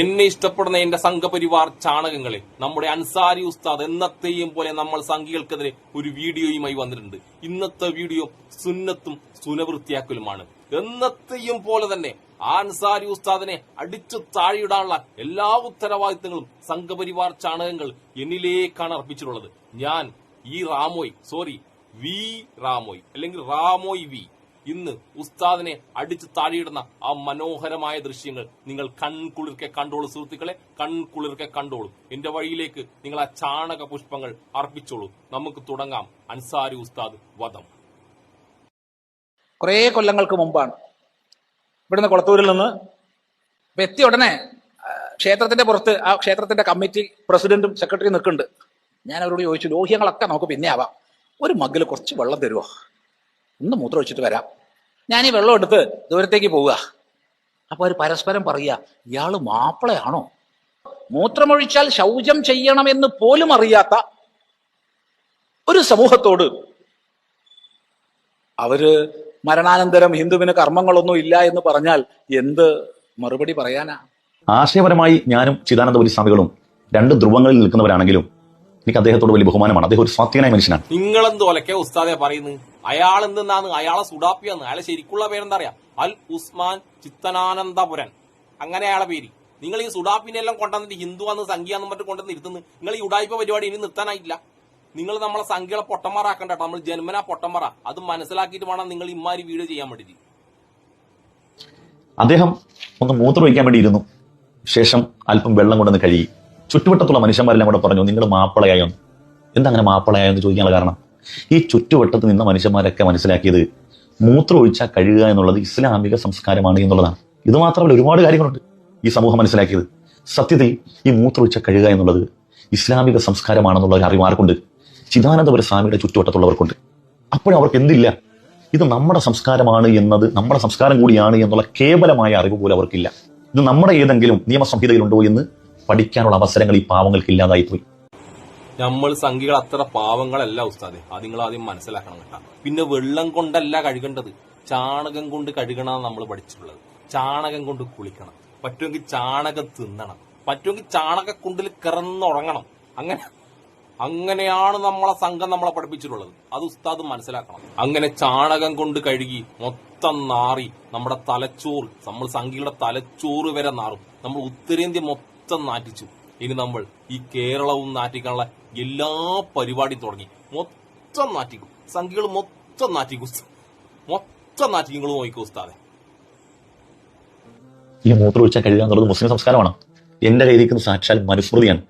എന്നെ ഇഷ്ടപ്പെടുന്ന എന്റെ സംഘപരിവാർ ചാണകങ്ങളെ നമ്മുടെ അൻസാരി ഉസ്താദ് എന്നത്തെയും പോലെ നമ്മൾ സംഘികൾക്കെതിരെ ഒരു വീഡിയോയുമായി വന്നിട്ടുണ്ട്. ഇന്നത്തെ വീഡിയോ സുന്നത്തും സുനവൃത്തിയാക്കലുമാണ്. എന്നത്തെയും പോലെ തന്നെ ആ അൻസാരി ഉസ്താദിനെ അടിച്ചു താഴെയിടാനുള്ള എല്ലാ ഉത്തരവാദിത്തങ്ങളും സംഘപരിവാർ ചാണകങ്ങൾ എന്നിലേക്കാണ് അർപ്പിച്ചിട്ടുള്ളത്. ഞാൻ ഈ റാമോയ് സോറി വി റാമോയ് അല്ലെങ്കിൽ റാമോയ് വി. ഇന്ന് ഉസ്താദിനെ അടിച്ചു താഴെയിടുന്ന ആ മനോഹരമായ ദൃശ്യങ്ങൾ നിങ്ങൾ കൺകുളിർക്കെ കണ്ടോളൂ സുഹൃത്തുക്കളെ കൺകുളിർക്കെ കണ്ടോളൂ. എന്റെ വഴിയിലേക്ക് നിങ്ങൾ ആ ചാണക പുഷ്പങ്ങൾ അർപ്പിച്ചോളൂ. നമുക്ക് തുടങ്ങാം. അൻസാരി ഉസ്താദ് വധം. കുറേ കൊല്ലങ്ങൾക്ക് മുമ്പാണ്. ഇവിടുന്ന് കൊളത്തൂരിൽ നിന്ന് ഇപ്പൊ എത്തിയ ഉടനെ ക്ഷേത്രത്തിന്റെ പുറത്ത് ആ ക്ഷേത്രത്തിന്റെ കമ്മിറ്റി പ്രസിഡന്റും സെക്രട്ടറിയും നിൽക്കുന്നുണ്ട്. ഞാൻ അവരോട് ചോദിച്ചു ലോഹ്യങ്ങളൊക്കെ നമുക്ക് പിന്നെ ആവാം. ഒരു മഗ്ഗിൽ കുറച്ച് വെള്ളം തരുമോ ഒന്ന് മൂത്രം ഒഴിച്ചിട്ട് വരാം. ഞാൻ ഈ വെള്ളം എടുത്ത് ദൂരത്തേക്ക് പോവുക. അപ്പൊ അവർ പരസ്പരം പറയുക ഇയാൾ മാപ്പിളയാണോ? മൂത്രമൊഴിച്ചാൽ ശൗചം ചെയ്യണമെന്ന് പോലും അറിയാത്ത ഒരു സമൂഹത്തോട് അവർ മരണാനന്തരം ഹിന്ദുവിന് കർമ്മങ്ങളൊന്നും ഇല്ല എന്ന് പറഞ്ഞാൽ എന്ത് മറുപടി പറയാനാ? ആശയപരമായി ഞാനും ചിദാനന്ദപുരി സ്വാമികളും രണ്ട് ധ്രുവങ്ങളിൽ നിൽക്കുന്നവരാണെങ്കിലും എനിക്ക് അദ്ദേഹത്തോട് വലിയ ബഹുമാനമാണ്. അദ്ദേഹം ഒരു സ്വാധീനായ മനുഷ്യനാണ്. നിങ്ങളെന്ത് ഒലക്കെ ഉസ്താദെ പറയുന്നു? അയാൾ എന്തെന്നാണ്? അയാളെ സുഡാപ്പിയാന്ന്. അയാളെ ശരിക്കുള്ള പേരെന്താ അറിയാ? അൽ ഉസ്മാൻ ചിത്തനാനന്ദപുരൻ. അങ്ങനെ അയാളെ പേര്. നിങ്ങൾ ഈ സുഡാപ്പിനെ എല്ലാം കൊണ്ടുവന്നിട്ട് ഹിന്ദു ആന്ന് സംഖ്യാന്നും മറ്റും കൊണ്ടുവന്ന് ഇരുത്തുന്നു നിങ്ങൾ ഈ ഉടായ്പ പരിപാടി ഇനി നിർത്താനായില്ല. നിങ്ങൾ നമ്മളെ സംഖ്യകളെ പൊട്ടന്മാരാക്കണ്ട നമ്മൾ ജന്മനാ പൊട്ടന്മാരാ. അത് മനസ്സിലാക്കിയിട്ട് വേണം നിങ്ങൾ ഇമാരി വീഡിയോ ചെയ്യാൻ വേണ്ടിയിട്ട്. അദ്ദേഹം ഒന്ന് മൂത്രമൊഴിക്കാൻ വേണ്ടി ഇരുന്നു. ശേഷം അല്പം വെള്ളം കൊണ്ടുവന്ന് കഴുകി. ചുറ്റുവട്ടത്തുള്ള മനുഷ്യന്മാരെല്ലാം കൂടെ പറഞ്ഞു നിങ്ങൾ മാപ്പിളയായോ? എന്താ അങ്ങനെ മാപ്പിളയായോ? എന്ന് ചോദിക്കാനുള്ള കാരണം. ഈ ചുറ്റുവട്ടത്ത് നിന്ന മനുഷ്യന്മാരൊക്കെ മനസ്സിലാക്കിയത് മൂത്രം ഒഴിച്ചാൽ കഴുകുക എന്നുള്ളത് ഇസ്ലാമിക സംസ്കാരമാണ് എന്നുള്ളതാണ്. ഇത് മാത്രമല്ല ഒരുപാട് കാര്യങ്ങളുണ്ട് ഈ സമൂഹം മനസ്സിലാക്കിയത്. സത്യത്തിൽ ഈ മൂത്രം ഒഴിച്ചാൽ കഴുകുക എന്നുള്ളത് ഇസ്ലാമിക സംസ്കാരമാണെന്നുള്ള ഒരു അറിവ് ആർക്കുണ്ട്? ചിദാനന്ദപുര സ്വാമിയുടെ ചുറ്റുവട്ടത്തുള്ളവർക്കുണ്ട്. അപ്പോഴും അവർക്ക് എന്തില്ല? ഇത് നമ്മുടെ സംസ്കാരമാണ് എന്നത് നമ്മുടെ സംസ്കാരം കൂടിയാണ് എന്നുള്ള കേവലമായ അറിവ് പോലും അവർക്കില്ല. ഇത് നമ്മുടെ ഏതെങ്കിലും നിയമസംഹിതയിലുണ്ടോ എന്ന് പഠിക്കാനുള്ള അവസരങ്ങൾ ഈ പാവങ്ങൾക്ക് ഇല്ലാതായി പോയി നമ്മൾ സംഖ്യകൾ അത്ര പാവങ്ങളല്ല ഉസ്താദെ. അത് നിങ്ങൾ ആദ്യം മനസ്സിലാക്കണം കേട്ടോ. പിന്നെ വെള്ളം കൊണ്ടല്ല കഴുകേണ്ടത്. ചാണകം കൊണ്ട് കഴുകണമെന്ന് നമ്മൾ പഠിച്ചിട്ടുള്ളത്. ചാണകം കൊണ്ട് കുളിക്കണം. പറ്റുമെങ്കിൽ ചാണകം തിന്നണം. പറ്റുമെങ്കിൽ ചാണകക്കുണ്ടിൽ കിറന്നുറങ്ങണം അങ്ങനെ അങ്ങനെയാണ് നമ്മളെ സംഘം നമ്മളെ പഠിപ്പിച്ചിട്ടുള്ളത്. അത് ഉസ്താദ് മനസ്സിലാക്കണം. അങ്ങനെ ചാണകം കൊണ്ട് കഴുകി മൊത്തം നാറി നമ്മുടെ തലച്ചോറ് നമ്മൾ സംഘിയുടെ തലച്ചോറ് വരെ നാറും. നമ്മൾ ഉത്തരേന്ത്യ മൊത്തം നാറ്റിച്ചു ഇനി നമ്മൾ ഈ കേരളവും നാറ്റിക്കാനുള്ള എല്ലാ പരിപാടിയും തുടങ്ങി. മൊത്തം നാറ്റിക്കും. സംഖ്യകൾ മൊത്തം നാറ്റിക്കും. മൊത്തം നാറ്റിക്കും നോക്കിക്കോ ഉസ്താദെ. ഈ മൂത്രം ഒഴിച്ചാൽ കഴിയുക എന്നുള്ളത് മുസ്ലിം സംസ്കാരമാണ്. എന്റെ കയ്യിലിരിക്കുന്ന സാക്ഷാൽ മനുസ്മൃതിയാണ്.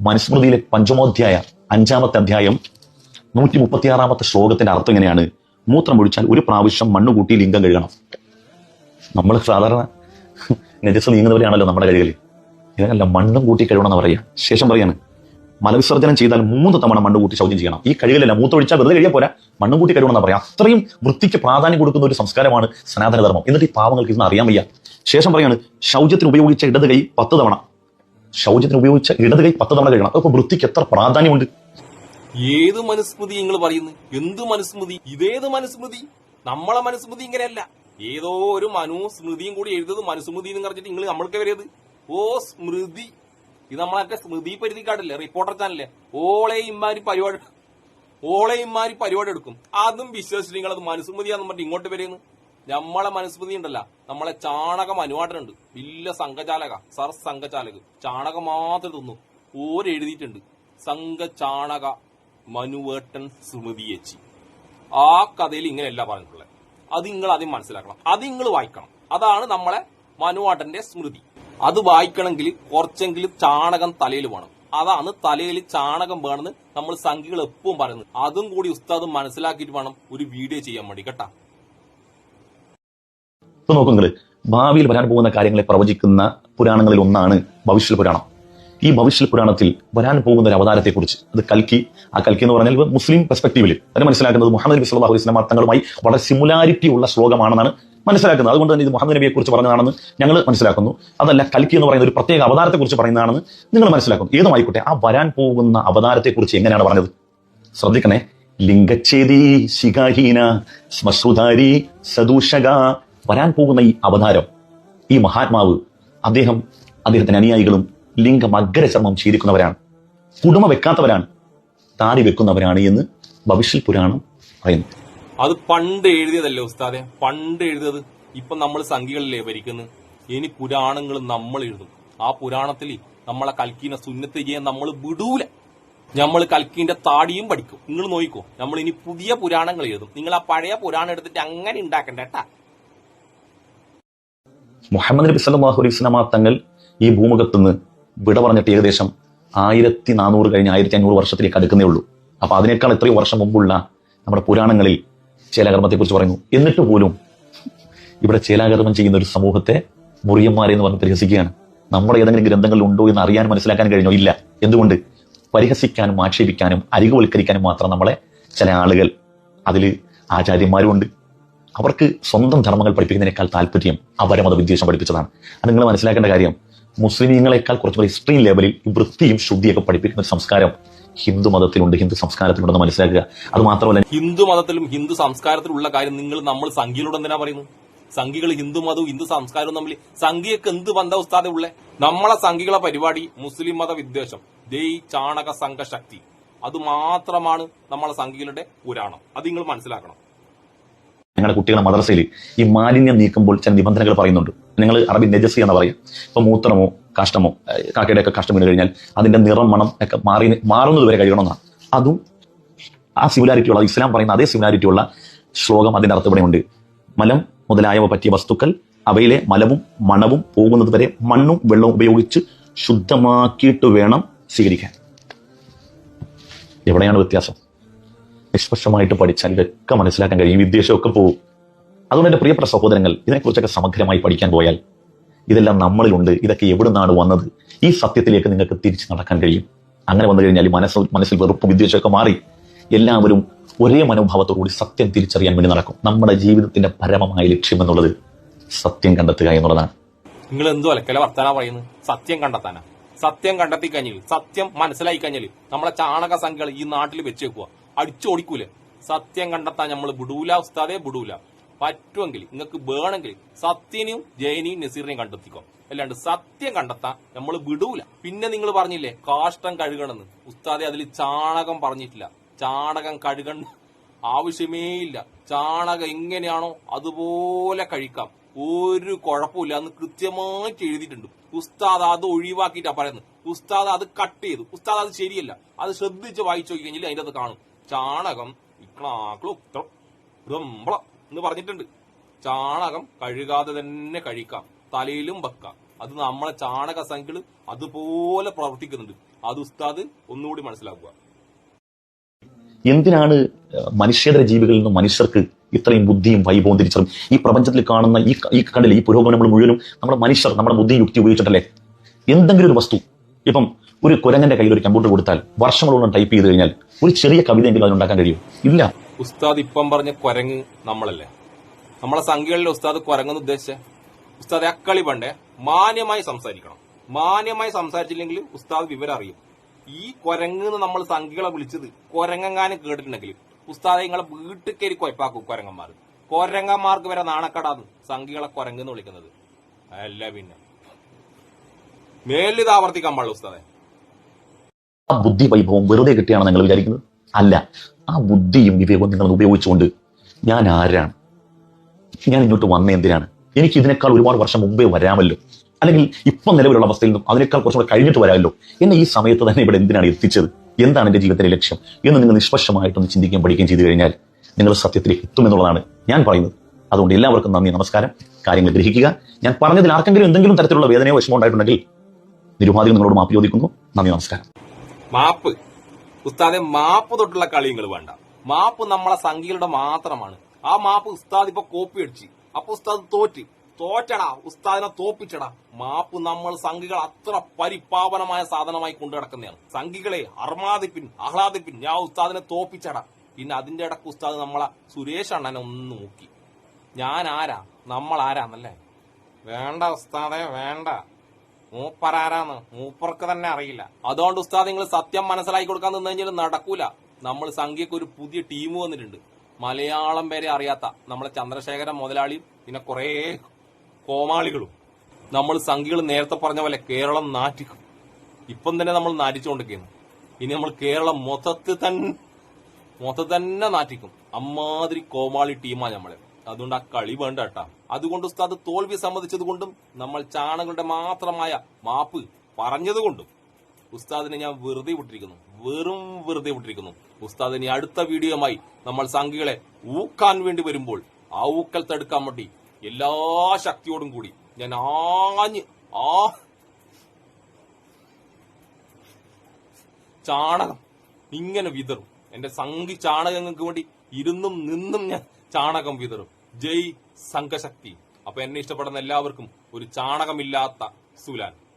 മനുസ്മൃതിയിലെ പഞ്ചമോധ്യായ അഞ്ചാമത്തെ അധ്യായം നൂറ്റി മുപ്പത്തിയാറാമത്തെ ശ്ലോകത്തിന്റെ അർത്ഥം എങ്ങനെയാണ് മൂത്രം ഒഴിച്ചാൽ ഒരു പ്രാവശ്യം മണ്ണ് കൂട്ടി ലിംഗം കഴുകണം. നമ്മൾ സാധാരണ നെജസ് നീങ്ങുന്നവരെയാണല്ലോ നമ്മുടെ കഴുകൽ ഇതിനല്ല മണ്ണും കൂട്ടി കഴുകണം എന്ന് പറയാ ശേഷം പറയാണ് മലവിസർജനം ചെയ്താൽ മൂന്ന് തവണ മണ്ണ് കൂട്ടി ശൗചം ചെയ്യണം. ഈ കഴുകലല്ല മൂത്തൊഴിച്ചാൽ വെറുതെ കഴിയാൻ പോരാ. മണ്ണും കൂട്ടി കഴുകണം എന്ന് പറയാം അത്രയും വൃത്തിക്ക് പ്രാധാന്യം കൊടുക്കുന്ന ഒരു സംസ്കാരമാണ് സനാതനധർമ്മം. എന്നിട്ട് ഈ പാവങ്ങൾക്ക് ഇന്ന് അറിയാൻ വയ്യ. ശേഷം പറയാണ് ശൗചത്തിന് ഉപയോഗിച്ച ഇടത് കൈ പത്ത് തവണ. ശൗചത്തിന് ഉപയോഗിച്ച ഇടത് കൈ പത്ത് തവണ കഴുകണം. അപ്പൊ വൃത്തിക്ക് എത്ര പ്രാധാന്യമുണ്ട്. ഏത് മനുസ്മൃതി നിങ്ങൾ പറയുന്നു? എന്ത് മനുസ്മൃതി? ഇതേത് മനുസ്മൃതി? നമ്മളെ മനുസ്മൃതി ഇങ്ങനെയല്ല. ഏതോ ഒരു മനുസ്മൃതിയും കൂടി എഴുതുന്നത് മനുസ്മൃതി എന്ന് പറഞ്ഞിട്ട് നിങ്ങൾ നമ്മൾക്ക് വരെയത് ഓ സ്മൃതി ഇത് നമ്മളൊക്കെ സ്മൃതി പരിധിക്കാട്ടില്ലേ റിപ്പോർട്ടർ ചാനല്ലേ ഓളെ ഇമാരി പരിപാടി ഓളെ ഇമാരി പരിപാടി എടുക്കും. അതും വിശ്വസിച്ച് നിങ്ങൾ അത് മനുസ്മൃതിയാന്ന് പറഞ്ഞിട്ട് ഇങ്ങോട്ട് വരുന്നു. നമ്മളെ മനുസ്മൃതി ഉണ്ടല്ല. നമ്മളെ ചാണകം അനുവാട്ടനുണ്ട് വലിയ സംഘചാലക സർ സംഘചാലക്. ചാണകം മാത്രം തിന്നു. ഓരെഴുതിയിട്ടുണ്ട് സംഘചാണക മനുവേട്ടൻ സ്മൃതിയേച്ചി ആ കഥയിൽ ഇങ്ങനെയല്ല പറഞ്ഞിട്ടുള്ളത്. അത് നിങ്ങൾ ആദ്യം മനസ്സിലാക്കണം. അത് നിങ്ങൾ വായിക്കണം. അതാണ് നമ്മളെ മനുവാട്ടന്റെ സ്മൃതി. അത് വായിക്കണമെങ്കിൽ കുറച്ചെങ്കിലും ചാണകം തലയിൽ വേണം. അതാണ് തലയിൽ ചാണകം വേണമെന്ന് നമ്മൾ സംഖ്യകൾ എപ്പോഴും പറയുന്നത്. അതും കൂടി ഉസ്താദ് മനസ്സിലാക്കിയിട്ട് വേണം ഒരു വീഡിയോ ചെയ്യാൻ വേണ്ടി കേട്ടാ. നോക്കുങ്ങൾ ഭാവിയിൽ വരാൻ പോകുന്ന കാര്യങ്ങളെ പ്രവചിക്കുന്ന പുരാണങ്ങളിൽ ഒന്നാണ് ഭവിഷ്യ പുരാണം. ഈ ഭവിഷ്യ പുരാണത്തിൽ വരാൻ പോകുന്ന ഒരു അവതാരത്തെക്കുറിച്ച് അത് കൽക്കി. ആ കൽക്കി എന്ന് പറഞ്ഞാൽ മുസ്ലിം പെർസ്പെക്ടീവിൽ അതിന് മനസ്സിലാക്കുന്നത് മുഹമ്മദ് നബി സല്ലല്ലാഹു അലൈഹി വസല്ലം തങ്ങളുമായി വളരെ സിമുലാരിറ്റി ഉള്ള ശ്ലോകമാണെന്നാണ് മനസ്സിലാക്കുന്നത്. അതുകൊണ്ട് തന്നെ ഇത് മുഹമ്മദ് നബിയെ കുറിച്ച് പറഞ്ഞതാണെന്ന് ഞങ്ങൾ മനസ്സിലാക്കുന്നു. അതല്ല കൽക്കി എന്ന് പറയുന്ന ഒരു പ്രത്യേക അവതാരത്തെ കുറിച്ച് പറയുന്നതാണെന്ന് നിങ്ങൾ മനസ്സിലാക്കുന്നു. ഏതുമായിക്കോട്ടെ ആ വരാൻ പോകുന്ന അവതാരത്തെ കുറിച്ച് എങ്ങനെയാണ് പറഞ്ഞത്? ശ്രദ്ധിക്കണേ. ലിംഗച്ഛേദി ശിഖാഹീന ശ്മശ്രുധാരി സദൂഷക. വരാൻ പോകുന്ന ഈ അവതാരം ഈ മഹാത്മാവ് അദ്ദേഹം അദ്ദേഹത്തിന്റെ അനുയായികളും ലിംഗം അഗ്രചർമ്മം ഛേദിക്കുന്നവരാണ് കുടുംബ വെക്കാത്തവരാണ്. താടി വെക്കുന്നവരാണ് എന്ന് ഭവിഷ്യൽ പുരാണം പറയുന്നു. അത് പണ്ട് എഴുതിയതല്ലേ ഉസ്താദെ? പണ്ട് എഴുതിയത് ഇപ്പൊ നമ്മൾ സംഖ്യകളിലേ ഭരിക്കുന്നു. ഇനി പുരാണങ്ങൾ നമ്മൾ എഴുതും. ആ പുരാണത്തിൽ നമ്മളെ കൽക്കീനെ സുന്നത്ത് ചെയ്യാൻ നമ്മൾ വിടൂല. നമ്മൾ കൽക്കീന്റെ താടിയും പഠിക്കും. നിങ്ങൾ നോക്കിക്കോ നമ്മൾ ഇനി പുതിയ പുരാണങ്ങൾ എഴുതും. നിങ്ങൾ ആ പഴയ പുരാണം എടുത്തിട്ട് അങ്ങനെ ഉണ്ടാക്കണ്ട കേട്ടാ. മുഹമ്മദ് നബി സല്ലല്ലാഹു അലൈഹി വസല്ലമ തങ്ങൾ ഈ ഭൂമുഖത്ത് നിന്ന് വിട പറഞ്ഞിട്ട് ഏകദേശം ആയിരത്തി നാനൂറ് കഴിഞ്ഞ് ആയിരത്തി അഞ്ഞൂറ് വർഷത്തിലേക്ക് അടുക്കുന്നേ ഉള്ളൂ. അപ്പൊ അതിനേക്കാൾ എത്രയോ വർഷം മുമ്പുള്ള നമ്മുടെ പുരാണങ്ങളിൽ ചേലാകർമ്മത്തെ കുറിച്ച് പറയുന്നു. എന്നിട്ട് പോലും ഇവിടെ ചേലാകർമ്മം ചെയ്യുന്ന ഒരു സമൂഹത്തെ മുറിയന്മാരെ എന്ന് പറഞ്ഞ് പരിഹസിക്കുകയാണ്. നമ്മുടെ ഏതെങ്കിലും ഗ്രന്ഥങ്ങളിൽ ഉണ്ടോ എന്ന് അറിയാൻ മനസ്സിലാക്കാൻ കഴിഞ്ഞോ? ഇല്ല. എന്തുകൊണ്ട്? പരിഹസിക്കാനും ആക്ഷേപിക്കാനും അരികുവൽക്കരിക്കാനും മാത്രം നമ്മളെ ചില ആളുകൾ അതിൽ ആചാര്യന്മാരുമുണ്ട്. അവർക്ക് സ്വന്തം ധർമ്മങ്ങൾ പഠിപ്പിക്കുന്നതിനേക്കാൾ താല്പര്യം അപരമത വിദ്വേഷം പഠിപ്പിച്ചതാണ്. അത് നിങ്ങൾ മനസ്സിലാക്കേണ്ട കാര്യം മുസ്ലിമീങ്ങളെക്കാൾ കുറച്ചുകൂടി എക്സ്ട്രീം ലെവലിൽ വൃത്തിയും ശുദ്ധിയൊക്കെ പഠിപ്പിക്കുന്ന ഒരു സംസ്കാരം ഹിന്ദു മതത്തിലുണ്ട് ഹിന്ദു സംസ്കാരത്തിലുണ്ടെന്ന് മനസ്സിലാക്കുക. അത് മാത്രമല്ല ഹിന്ദു മതത്തിലും ഹിന്ദു സംസ്കാരത്തിലുള്ള കാര്യം നിങ്ങൾ നമ്മൾ സംഖ്യയിലൂടെ എന്തിനാ പറയുന്നു? സംഘികൾ ഹിന്ദു മതവും ഹിന്ദു സംസ്കാരവും തമ്മിൽ സംഘിയൊക്കെ എന്ത് ബന്ധവസ്ഥാതെ ഉസ്താദെ ഉള്ളേ? നമ്മളെ സംഘികളെ പരിപാടി മുസ്ലിം മത വിദ്വേഷം. ദൈ ചാണക സംഘശക്തി അത് മാത്രമാണ് നമ്മളെ സംഘികളുടെ പുരാണം. അത് നിങ്ങൾ മനസ്സിലാക്കണം. ഞങ്ങളുടെ കുട്ടികളെ മദ്രസയിൽ ഈ മാലിന്യം നീക്കുമ്പോൾ ചില നിബന്ധനകൾ പറയുന്നുണ്ട്. നിങ്ങൾ അറബി നെജസി എന്ന് പറയും. ഇപ്പൊ മൂത്രമോ കാഷ്ടമോ? കാക്കയുടെ ഒക്കെ കാഷ്ടം വീണ് കഴിഞ്ഞാൽ അതിന്റെ നിറം മണം ഒക്കെ മാറി മാറുന്നത് വരെ കഴിയണമെന്നാണ് അതും ആ സിമിലാരിറ്റി ഉള്ള ഇസ്ലാം പറയുന്ന അതേ സിമിലാരിറ്റി ഉള്ള ശ്ലോകം അതിന്റെ അർത്ഥം ഇവിടെയുണ്ട്. മലം മുതലായവ പറ്റിയ വസ്തുക്കൾ അവയിലെ മലവും മണവും പോകുന്നത് വരെ മണ്ണും വെള്ളവും ഉപയോഗിച്ച് ശുദ്ധമാക്കിയിട്ട് വേണം സ്വീകരിക്കാൻ. എവിടെയാണ് വ്യത്യാസം? നിഷ്പക്ഷമായിട്ട് പഠിച്ചാൽ ഇതൊക്കെ മനസ്സിലാക്കാൻ കഴിയും. വിദ്വേഷമൊക്കെ പോകും അതുകൊണ്ട് എന്റെ പ്രിയപ്പെട്ട സഹോദരങ്ങൾ ഇതിനെക്കുറിച്ചൊക്കെ സമഗ്രമായി പഠിക്കാൻ പോയാൽ ഇതെല്ലാം നമ്മളിലുണ്ട്. ഇതൊക്കെ എവിടെ നിന്നാണ് വന്നത്? ഈ സത്യത്തിലേക്ക് നിങ്ങൾക്ക് തിരിച്ചു നടക്കാൻ കഴിയും. അങ്ങനെ വന്നു കഴിഞ്ഞാൽ മനസ്സ് മനസ്സിൽ വെറുപ്പും വിദ്വേഷമൊക്കെ മാറി എല്ലാവരും ഒരേ മനോഭാവത്തോടുകൂടി സത്യം തിരിച്ചറിയാൻ വേണ്ടി നടക്കും. നമ്മുടെ ജീവിതത്തിന്റെ പരമമായ ലക്ഷ്യം എന്നുള്ളത് സത്യം കണ്ടെത്തുക എന്നുള്ളതാണ്. നിങ്ങൾ എന്തോ അലക്കല വർത്താനാ പറയുന്നത്? സത്യം കണ്ടെത്താനാ? സത്യം കണ്ടെത്തി കഴിഞ്ഞാൽ സത്യം മനസ്സിലായി കഴിഞ്ഞാൽ നമ്മളെ ചാണക സംഖ്യകൾ ഈ നാട്ടിൽ വെച്ചേക്കുക അടിച്ചോടിക്കൂലേ. സത്യം കണ്ടെത്താൻ നമ്മൾ വിടൂല ഉസ്താദേ വിടൂല. പറ്റുമെങ്കിൽ നിങ്ങൾക്ക് വേണമെങ്കിൽ സത്യനെയും ജയനെയും നസീറിനെയും കണ്ടെത്തിക്കോ. അല്ലാണ്ട് സത്യം കണ്ടെത്താൻ നമ്മൾ വിടൂല. പിന്നെ നിങ്ങൾ പറഞ്ഞില്ലേ കാഷ്ടം കഴുകണമെന്ന്. ഉസ്താദെ അതിൽ ചാണകം പറഞ്ഞിട്ടില്ല. ചാണകം കഴുകണ ആവശ്യമേ ഇല്ല. ചാണകം എങ്ങനെയാണോ അതുപോലെ കഴിക്കാം. ഒരു കുഴപ്പമില്ല എന്ന് കൃത്യമായിട്ട് എഴുതിയിട്ടുണ്ട്. ഉസ്താദ് അത് ഒഴിവാക്കിയിട്ടാ പറയുന്നത്. ഉസ്താദ് അത് കട്ട് ചെയ്തു. ഉസ്താദ് അത് ശരിയല്ല. അത് ശ്രദ്ധിച്ച് വായിച്ചു നോക്കി കഴിഞ്ഞാൽ അതിന്റെ അത് കാണും. ചാണകം ഇക്ലാക്കളും റംബളം എന്ന് പറഞ്ഞിട്ടുണ്ട്. ചാണകം കഴുകാതെ തന്നെ കഴിക്കാം. തലയിലും വെക്കാം. അത് നമ്മളെ ചാണക സംഖ്യകൾ അതുപോലെ പ്രവർത്തിക്കുന്നുണ്ട്. അത് ഉസ്താദ് ഒന്നുകൂടി മനസ്സിലാക്കുക. എന്തിനാണ് ഏഹ്, മനുഷ്യേതര ജീവികളിൽ നിന്നും മനുഷ്യർക്ക് ഇത്രയും ബുദ്ധിയും വൈഭവം തിരിച്ചറിയും ഈ പ്രപഞ്ചത്തിൽ കാണുന്ന ഈ ഈ കണ്ടില്ല ഈ പുരോഗമനം മുഴുവനും നമ്മുടെ മനുഷ്യർ നമ്മുടെ ബുദ്ധി യുക്തി ഉപയോഗിച്ചിട്ടല്ലേ? എന്തെങ്കിലും ഒരു വസ്തു ഇപ്പം ഒരു കുരങ്ങന്റെ കയ്യിൽ ഒരു കമ്പ്യൂട്ടർ കൊടുത്താൽ വർഷങ്ങളോളം ടൈപ്പ് ചെയ്ത് കഴിഞ്ഞാൽ ഒരു ചെറിയ കവിത കവിതയെങ്കിലും അതിനുണ്ടാക്കാൻ കഴിയും? ഇല്ല. ഉസ്താദ് ഇപ്പം പറഞ്ഞ കുരങ്ങ് നമ്മളല്ലേ? നമ്മളെ സംഖ്യകളിലെ ഉസ്താദ് കുരങ്ങെന്ന് ഉദ്ദേശിച്ച? ഉസ്താദ് അക്കളി പണ്ടേ മാന്യമായി സംസാരിക്കണം. മാന്യമായി സംസാരിച്ചില്ലെങ്കിൽ ഉസ്താദ് വിവരം അറിയും. ഈ കുരങ്ങ് നമ്മൾ സംഖ്യകളെ വിളിച്ചത് കുരങ്ങങ്ങാനും കേട്ടിട്ടുണ്ടെങ്കിൽ ഉസ്താദെ നിങ്ങളെ വീട്ടിൽ കയറി കൊയപ്പാക്കും കുരങ്ങന്മാർ. കുരങ്ങന്മാർക്ക് വരെ നാണക്കടാന്ന് സംഖ്യകളെ കുരങ്ങ് എന്ന് വിളിക്കുന്നത്. അല്ല പിന്നെ. മേലിത് ആവർത്തിക്കാൻ പാടില്ല ഉസ്താദെ. ബുദ്ധി വൈഭവം വെറുതെ കിട്ടിയാണ് നിങ്ങൾ വിചാരിക്കുന്നത്? അല്ല ആ ബുദ്ധിയും വിവേകവും നിങ്ങൾ ഉപയോഗിച്ചുകൊണ്ട് ഞാൻ ആരാണ്? ഞാൻ ഇങ്ങോട്ട് വന്ന എന്തിനാണ്? എനിക്ക് ഇതിനേക്കാൾ ഒരുപാട് വർഷം മുമ്പേ വരാമല്ലോ. അല്ലെങ്കിൽ ഇപ്പം നിലവിലുള്ള അവസ്ഥയിൽ നിന്നും അതിനേക്കാൾ കുറച്ചുകൂടെ കഴിഞ്ഞിട്ട് വരാമല്ലോ. എന്നെ ഈ സമയത്ത് തന്നെ ഇവിടെ എന്തിനാണ് എത്തിച്ചത്? എന്താണ് എന്റെ ജീവിതത്തിലെ ലക്ഷ്യം? എന്ന് നിങ്ങൾ നിഷ്പക്ഷമായിട്ടൊന്ന് ചിന്തിക്കാൻ പഠിക്കുകയും ചെയ്തു കഴിഞ്ഞാൽ നിങ്ങൾ സത്യത്തിലേക്ക് എത്തുമെന്നുള്ളതാണ് ഞാൻ പറയുന്നത്. അതുകൊണ്ട് എല്ലാവർക്കും നന്ദി നമസ്കാരം. കാര്യങ്ങൾ ഗ്രഹിക്കുക. ഞാൻ പറഞ്ഞതിൽ ആർക്കെങ്കിലും എന്തെങ്കിലും തരത്തിലുള്ള വേദനയോ വിഷമം ഉണ്ടായിട്ടുണ്ടെങ്കിൽ നിരുപാധികം നിങ്ങളോട് മാപ്പ് ചോദിക്കുന്നു. നന്ദി നമസ്കാരം. മാപ്പ്. ഉസ്താദെ മാപ്പ് തൊട്ടുള്ള കളി നിങ്ങൾ വേണ്ട. മാപ്പ് നമ്മളെ സംഖ്യകളുടെ മാത്രമാണ്. ആ മാപ്പ് ഉസ്താദ് ഇപ്പൊ കോപ്പി അടിച്ച്. അപ്പൊ ഉസ്താദ് തോറ്റ്. തോറ്റടാ. ഉസ്താദിനെ തോപ്പിച്ചടാ. മാപ്പ് നമ്മൾ സംഘികൾ അത്ര പരിപാവനമായ സാധനമായി കൊണ്ടു കിടക്കുന്നതാണ് സംഘികളെ അർമാദിപ്പിൻ ആഹ്ലാദിപ്പിൻ. ഞാൻ ഉസ്താദിനെ തോപ്പിച്ചടാ. പിന്നെ അതിന്റെ ഇടയ്ക്ക് ഉസ്താദ് നമ്മളെ സുരേഷ് അണ്ണനെ ഒന്ന് നോക്കി. ഞാൻ ആരാ? നമ്മൾ ആരാന്നല്ലേ? വേണ്ട ഉസ്താദേ വേണ്ട. മൂപ്പരാരാന്ന്? മൂപ്പർക്ക് തന്നെ അറിയില്ല. അതുകൊണ്ട് ഉസ്താദ് നിങ്ങൾ സത്യം മനസ്സിലാക്കി കൊടുക്കാൻ നിന്ന് കഴിഞ്ഞാൽ നടക്കൂല. നമ്മൾ സംഖ്യക്ക് ഒരു പുതിയ ടീം വന്നിട്ടുണ്ട്. മലയാളം പേരെ അറിയാത്ത നമ്മളെ ചന്ദ്രശേഖരൻ മുതലാളിയും പിന്നെ കുറേ കോമാളികളും. നമ്മൾ സംഖ്യകൾ നേരത്തെ പറഞ്ഞ പോലെ കേരളം നാറ്റിക്കും. ഇപ്പം തന്നെ നമ്മൾ നാറ്റിച്ചുകൊണ്ടിരിക്കുന്നു ഇനി നമ്മൾ കേരളം മൊത്തത്തിൽ തന്നെ മൊത്തത്തിൽ തന്നെ നാറ്റിക്കും. അമ്മാതിരി കോമാളി ടീമാണ് നമ്മളെ അതുകൊണ്ട് ആ കളി വേണ്ട കേട്ടാ. അതുകൊണ്ട് ഉസ്താദ് തോൽവി സമ്മതിച്ചത് കൊണ്ടും നമ്മൾ ചാണകളുടെ മാത്രമായ മാപ്പ് പറഞ്ഞത് കൊണ്ടും ഉസ്താദിനെ ഞാൻ വെറുതെ വിട്ടിരിക്കുന്നു. വെറും വെറുതെ വിട്ടിരിക്കുന്നു. ഉസ്താദിനെ അടുത്ത വീഡിയോയുമായി നമ്മൾ സംഘികളെ ഊക്കാൻ വേണ്ടി വരുമ്പോൾ ആ ഊക്കൽ തടുക്കാൻ വേണ്ടി എല്ലാ ശക്തിയോടും കൂടി ഞാൻ ആഞ്ഞ് ആ ചാണകം ഇങ്ങനെ വിതറും. എന്റെ സംഘി ചാണകങ്ങൾക്ക് വേണ്ടി ഇരുന്നും നിന്നും ഞാൻ ചാണകം വിതറും. ജയ് സംഘശക്തി. അപ്പൊ എന്നെ ഇഷ്ടപ്പെടുന്ന എല്ലാവർക്കും ഒരു ചാണകമില്ലാത്ത സുലാൻ.